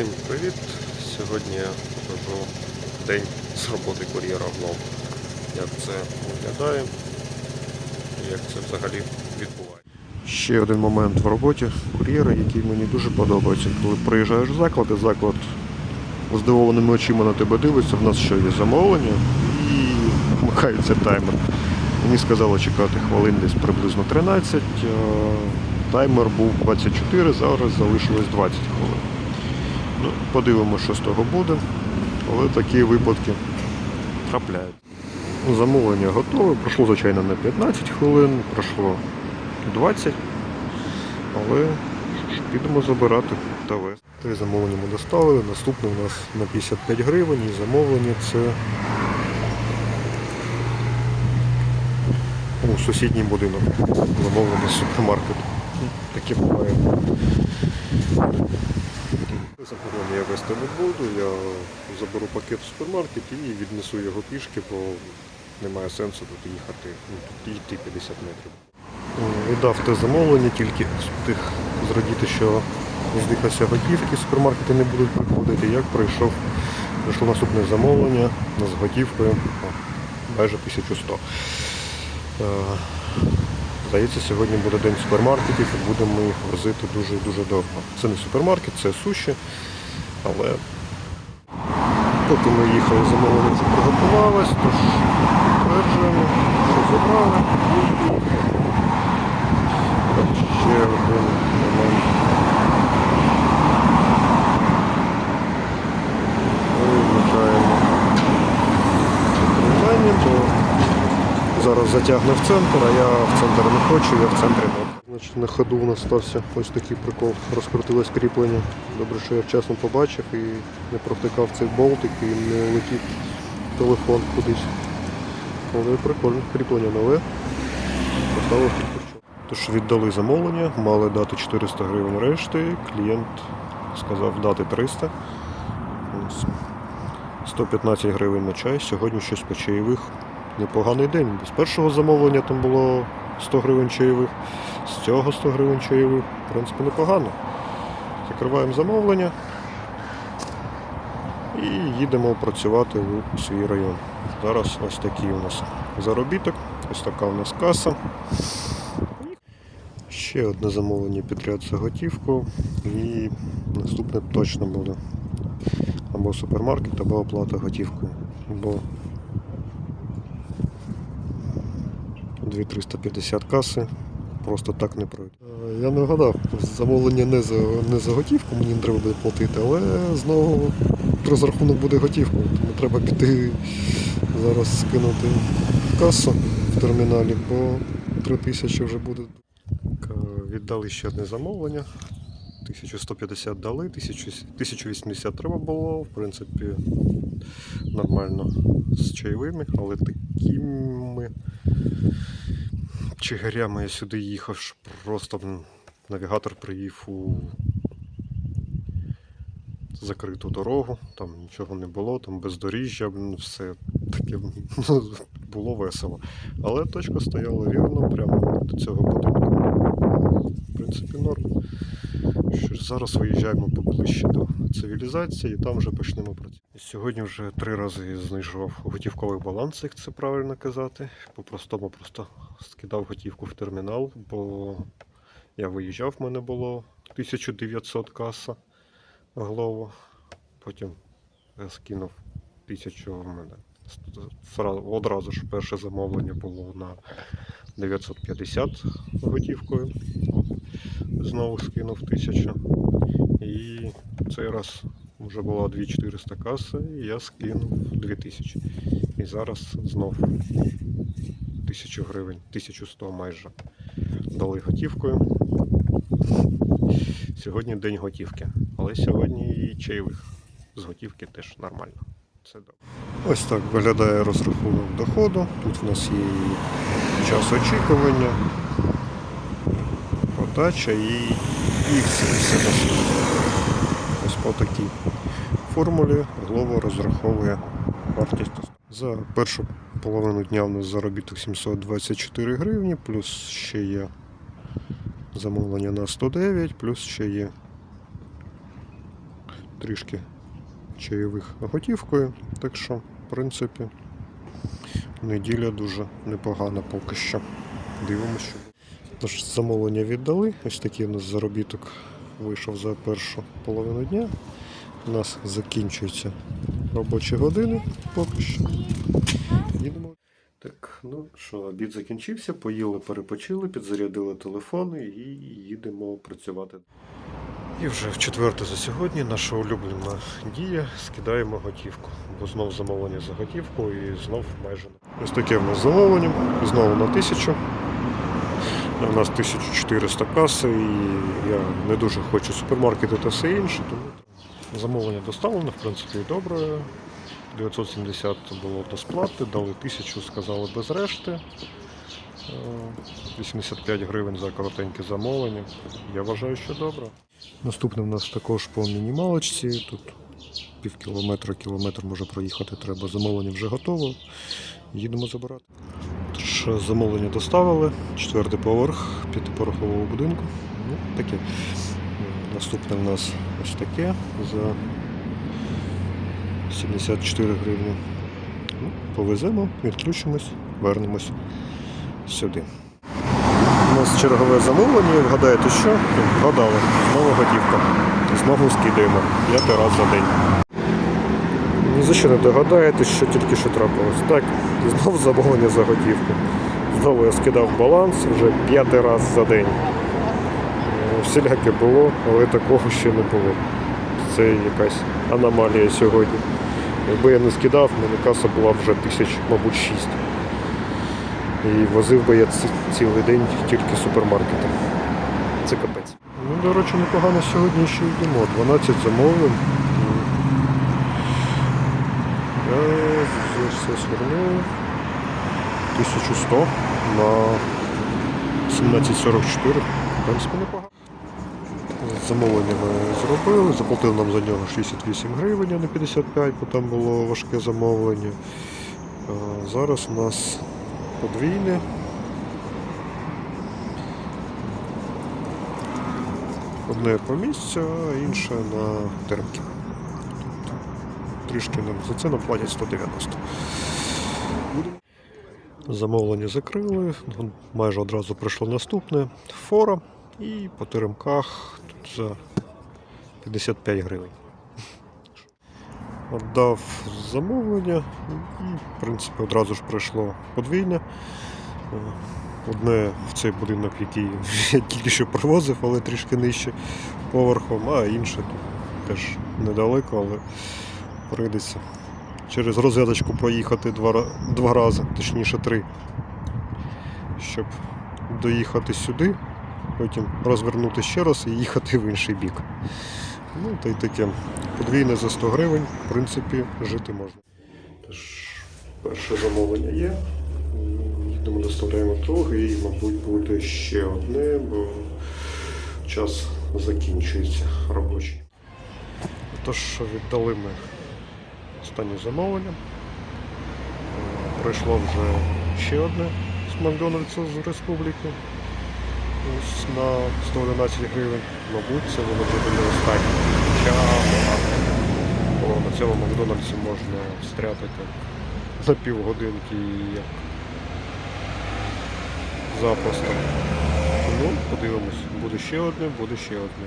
Всім привіт! Сьогодні я день з роботи кур'єра влог. Як це виглядає як це взагалі відбувається. Ще один момент в роботі кур'єра, який мені дуже подобається. Коли приїжджаєш в заклад, і заклад здивованими очима на тебе дивиться, в нас що є замовлення і вмикається таймер. Мені сказали чекати хвилин десь приблизно 13. Таймер був 24, зараз залишилось 20 хвилин. Ну, подивимося, що з того буде. Але такі випадки трапляють. Замовлення готове. Пройшло, звичайно, на 15 хвилин, пройшло 20. Але підемо забирати та вести. Три замовлення ми доставили. Наступне у нас на 55 гривень і замовлення це у сусідній будинок. Замовлення з супермаркету. Таке буває. Замовлення я вести не буду, я заберу пакет в супермаркет і віднесу його пішки, бо немає сенсу тут їхати, ну, тут йти 50 метрів. Е, Віддав те замовлення, тільки встиг зрадіти, що здихався готівки, супермаркети не будуть приходити. Як прийшов, прийшло наступне замовлення з готівкою майже 1100. Здається, сьогодні буде день супермаркетів і будемо їх возити дуже-дуже довго. Це не супермаркет, це суші, але поки ми їхали, замовлення вже приготувалось, тож підтверджуємо, що забрали. Ще один момент. Вимикаємо приймання, бо зараз затягне в центр, а я в центр не хочу, я в центрі не. Значить, на ходу у нас стався ось такий прикол. Розкрутилось кріплення. Добре, що я вчасно побачив і не провтикав цей болтик і не летів телефон кудись. Але прикольно, кріплення нове. Поставив під. Тож віддали замовлення, мали дати 400 гривень решти, клієнт сказав дати 300. 115 гривень на чай, сьогодні щось по чайових. Непоганий день. З першого замовлення там було 100 гривень чайових, з цього 100 гривень чайових. В принципі, непогано. Закриваємо замовлення і їдемо працювати у свій район. Зараз ось такий у нас заробіток, ось така у нас каса. Ще одне замовлення підряд за готівку і наступне точно буде або супермаркет, або оплата готівкою. Бо 2350 каси просто так не пройде. Е, Я не вгадав, замовлення не за, не за готівку, мені не треба буде платити, але знову розрахунок буде готівкою. Тому треба піти зараз скинути касу в терміналі, бо 3000 вже буде. Е, Віддали ще одне замовлення. 1150 дали, 1080 треба було, в принципі, нормально з чайовими, але такими чигарями я сюди їхав, що просто навігатор приїв у закриту дорогу, там нічого не було, там бездоріжжя, все таке було весело. Але точка стояла вірно, прямо до цього будинку. В принципі, норм. Що зараз виїжджаємо поближче до цивілізації і там вже почнемо працювати. Сьогодні вже три рази знайшов готівковий баланс, як це правильно казати. По-простому просто скидав готівку в термінал, бо я виїжджав, в мене було 1900 каса глово. Потім я скинув 1000 в мене. Одразу ж перше замовлення було на 950 готівкою. Знову скинув 1000. І цей раз вже була 2400 каса, і я скинув 2000. І зараз знов 1000 гривень, 1100 майже дали готівкою. Сьогодні день готівки, але сьогодні і чайових з готівки теж нормально. Це добре. Ось так виглядає розрахунок доходу. Тут в нас є час очікування, подача і і все. Ось по такій формулі Глово розраховує вартість. За першу половину дня в нас заробіток 724 гривні, плюс ще є замовлення на 109, плюс ще є трішки чайових готівкою. Так що, в принципі, неділя дуже непогана поки що. Дивимося. Тож замовлення віддали. Ось такий у нас заробіток вийшов за першу половину дня. У нас закінчуються робочі години поки що. Їдемо. Так, ну що, обід закінчився, поїли, перепочили, підзарядили телефони і їдемо працювати. І вже в четверте за сьогодні наша улюблена дія скидаємо готівку. Бо знов замовлення за готівку і знов майже. Ось таке в нас замовлення, знову на тисячу. У нас 1400 каси, і я не дуже хочу супермаркети та все інше, тому замовлення доставлено, в принципі, добре. 970 було до сплати, дали 1000, сказали без решти. Е, 85 гривень за коротеньке замовлення. Я вважаю, що добре. Наступне в нас також по мінімалочці. Тут пів кілометра, кілометр може проїхати треба. Замовлення вже готово. Їдемо забирати. Тож замовлення доставили. Четвертий поверх п'ятиповерхового будинку. Ну, таке. Наступне в нас ось таке за 74 гривні. Ну, повеземо, відключимось, вернемось сюди. У нас чергове замовлення, і вгадаєте що? Вгадали. Знову готівка. Знову скидаємо. П'ятий раз за день. Ні за що не догадаєтесь, що тільки що трапилось. Так, знову замовлення за готівку. Знову я скидав баланс вже п'ятий раз за день. Е, Всіляке було, але такого ще не було. Це якась аномалія сьогодні. Якби я не скидав, мене каса була вже тисяч, мабуть, шість. І возив би я ці- цілий день тільки супермаркети. Це капець. Ну, до речі, непогано сьогодні ще йдемо. 12 замовлень. Я вже все 1100 на 1744. В принципі, непогано. Замовлення ми зробили, заплатили нам за нього 68 гривень, а не 55, бо там було важке замовлення. Зараз у нас подвійне. Одне по місцю, а інше на термки. Трішки нам за це нам платять 190. Замовлення закрили, майже одразу прийшло наступне. Фора і по теремках тут за 55 гривень. Отдав замовлення і, в принципі, одразу ж прийшло подвійне. Е, Одне в цей будинок, який я тільки що привозив, але трішки нижче поверхом, а інше теж недалеко, але прийдеться через розглядочку проїхати два, два рази, точніше три, щоб доїхати сюди, потім розвернути ще раз і їхати в інший бік. Ну, та й таке. Подвійне за 100 гривень, в принципі, жити можна. Тож, перше замовлення є. Їдемо, доставляємо друге і, мабуть, буде ще одне, бо час закінчується робочий. Тож, віддали ми останнє замовлення. Прийшло вже ще одне з Макдональдсу з республіки. Ось на 111 гривень. Мабуть, це воно буде не останнє. Хоча бо на цьому Макдональдсі можна встряти так на півгодинки як запросто. Тому подивимось, буде ще одне, буде ще одне.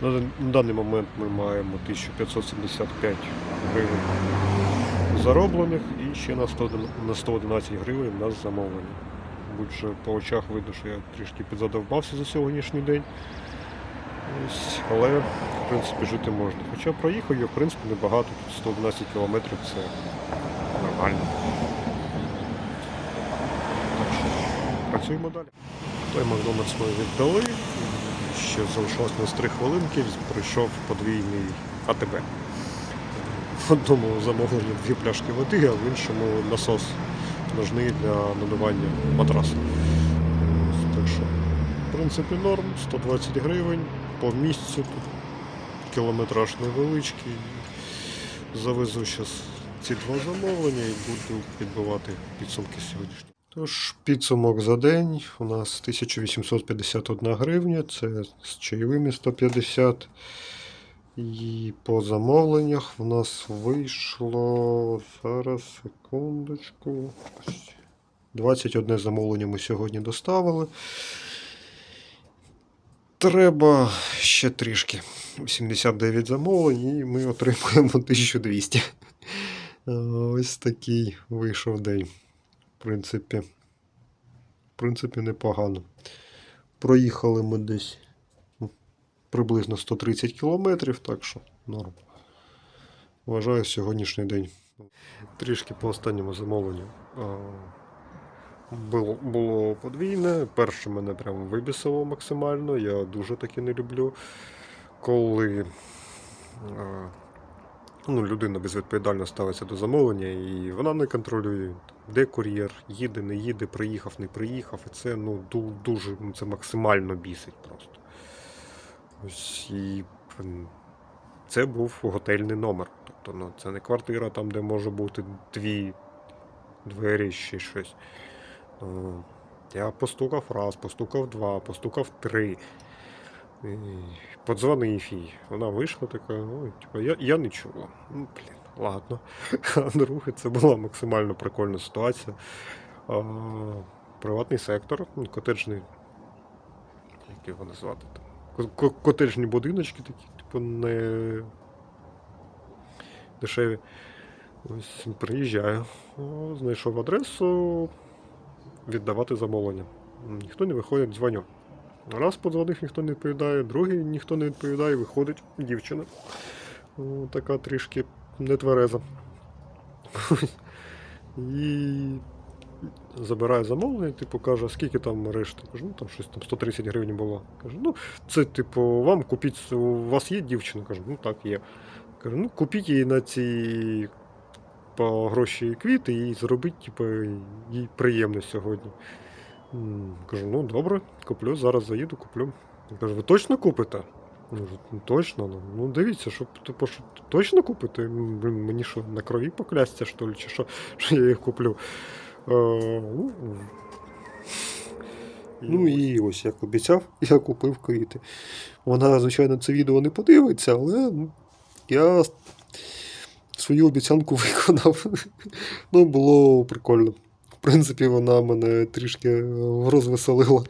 На даний момент ми маємо 1575 гривень зароблених і ще на 111 гривень на замовлення. Будь вже по очах видно, що я трішки підзадовбався за сьогоднішній день. Ось, але в принципі жити можна. Хоча проїхав я в принципі небагато, тут 111 кілометрів це нормально. Так що працюємо далі. Той Макдональдс ми віддали. Ще залишилось у нас 3 хвилинки, прийшов подвійний АТБ. В одному замовленні дві пляшки води, а в іншому насос ножний для надування матрасу. Так що, в принципі, норм, 120 гривень по місцю. Тут кілометраж невеличкий. Завезу зараз ці два замовлення і буду підбивати підсумки сьогоднішні. Тож, підсумок за день у нас 1851 гривня, це з чайовими 150. І по замовленнях в нас вийшло. Зараз, секундочку. 21 замовлення ми сьогодні доставили. Треба ще трішки. 89 замовлень, і ми отримуємо 1200. Е, Ось такий вийшов день. В принципі, в принципі, непогано. Проїхали ми десь приблизно 130 кілометрів, так що норм. Вважаю сьогоднішній день. Трішки по останньому замовленню. Було, було подвійне. Перше мене прям вибісило максимально. Я дуже таки не люблю. Коли ну, людина безвідповідально ставиться до замовлення, і вона не контролює, де кур'єр, їде, не їде, приїхав, не приїхав. І це ну, дуже ну, це максимально бісить просто. Ось і це був готельний номер. Тобто ну, це не квартира, там, де може бути дві двері чи щось. Е, Я постукав раз, постукав два, постукав три. Подзвонив їй. Вона вийшла така, ну, типу, я, я не чула. Ну, блін, ладно. А друге, це була максимально прикольна ситуація. А, приватний сектор, ну, котеджний. Як його назвати там? Ко- ко- будиночки такі, типу, не дешеві. Ось приїжджаю. Знайшов адресу віддавати замовлення. Ніхто не виходить, дзвоню. Раз подзвонив, ніхто не відповідає, другий ніхто не відповідає, виходить дівчина. Така трішки нетвереза. І забирає замовлення, типу, каже, скільки там решти? Кажу, ну там щось там 130 гривень було. Кажу, ну це типу, вам купіть, у вас є дівчина? Кажу, ну так, є. Кажу, ну купіть їй на ці по гроші квіти і зробіть, типу, їй приємно сьогодні. Кажу, ну добре, куплю, зараз заїду, куплю. Каже, ви точно купите? Ну точно, ну, ну дивіться, що типу, що точно купите? Блін, мені що, на крові поклясться, що ли, чи що, що я їх куплю. Е, ну, Ну і ось як обіцяв, я купив квіти. Вона, звичайно, це відео не подивиться, але ну, я свою обіцянку виконав. Ну, було прикольно. В принципі, вона мене трішки розвеселила.